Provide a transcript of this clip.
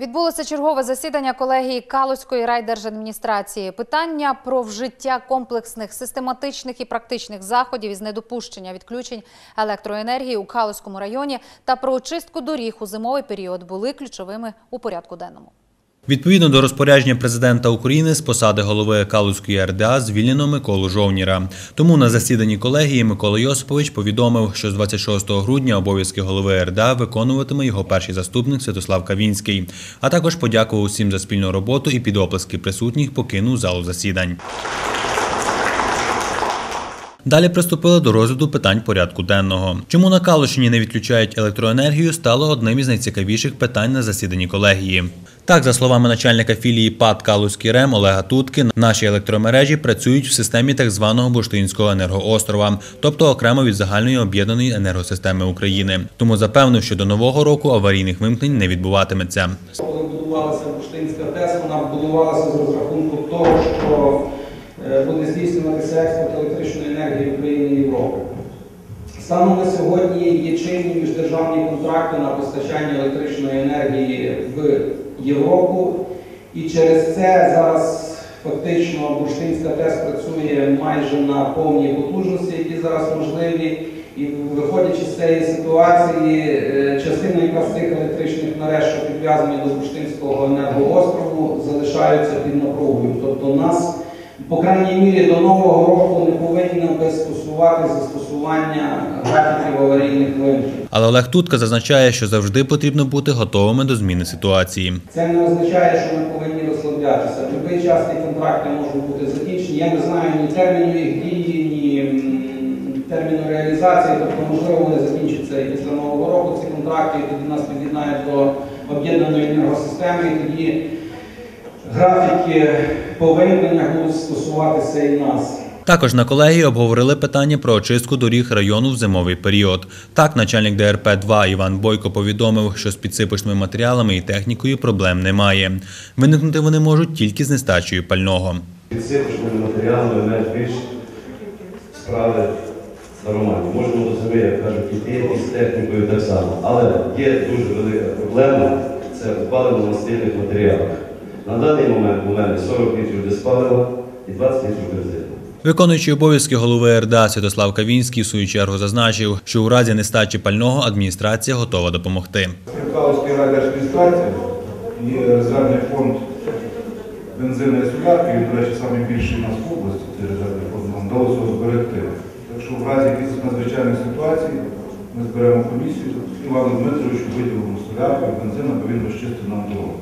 Відбулося чергове засідання колегії Калузької райдержадміністрації. Питання про вжиття комплексних, систематичних і практичних заходів із недопущення відключень електроенергії у Калузькому районі та про очистку доріг у зимовий період були ключовими у порядку денному. Відповідно до розпорядження президента України з посади голови Калузької РДА звільнено Миколу Жовніра. Тому на засіданні колегії Микола Йосипович повідомив, що з 26 грудня обов'язки голови РДА виконуватиме його перший заступник Святослав Кавінський. А також подякував усім за спільну роботу і під оплески присутніх покинув залу засідань. Далі приступили до розгляду питань порядку денного. Чому на Калушині не відключають електроенергію, стало одним із найцікавіших питань на засіданні колегії. Так, за словами начальника філії ПАД Калузький РЕМ Олега Тутки, наші електромережі працюють в системі так званого Бурштинського енергоострова, тобто окремо від загальної об'єднаної енергосистеми України. Тому запевнив, що до нового року аварійних вимкнень не відбуватиметься. Коли будувалася Бурштинська ТЕС, вона будувалася з розрахунку того, що буде здійснюватися експорт електричної енергії України і Європи. Станом на сьогодні є чинні міждержавні контракти на постачання електричної енергії в Європу, і через це зараз фактично Бурштинська ТЕС працює майже на повній потужності, які зараз можливі. І виходячи з цієї ситуації, е, частина якраз цих електричних мереж, що підв'язані до Бурштинського енергоострову, залишаються під напругою. Тобто нас, по крайній мірі, до нового року не повинно би стосувати застосування графіків аварійних вимкнень. Але Олег Тутка зазначає, що завжди потрібно бути готовими до зміни ситуації. Це не означає, що ми повинні розслаблятися. В будь-який час ці контракти можуть бути закінчені. Я не знаю ні терміну їх дії, ні терміну реалізації, тобто, можливо, вони закінчаться і після нового року ці контракти, і тоді нас під'єднають до об'єднаної енергосистеми, і тоді графіки по вимкненнях будуть стосуватися і нас. Також на колегії обговорили питання про очистку доріг району в зимовий період. Так, начальник ДРП 2 Іван Бойко повідомив, що з підсипочними матеріалами і технікою проблем немає. Виникнути вони можуть тільки з нестачею пального. Підсипочними матеріалами менш більш справи нормальні. Можемо до себе, як кажуть, іти і з технікою так само. Але є дуже велика проблема це в паливно-мастильних матеріалах. На даний момент у мене 40 літрів диспалива і 20 літрів бензину. Виконуючий обов'язки голови РДА Святослав Кавінський в свою чергу зазначив, що у разі нестачі пального адміністрація готова допомогти. Калузької райдержадміністрації є резервний фонд бензину і солярки, він, до речі, найбільший у нас в області, цей резервний фонд, нам вдалося зберегти. Так що в разі якихось надзвичайних ситуацій ми зберемо комісію, Івану Дмитровичу виділимо солярку і бензин, аби він розчистив нам дорогу.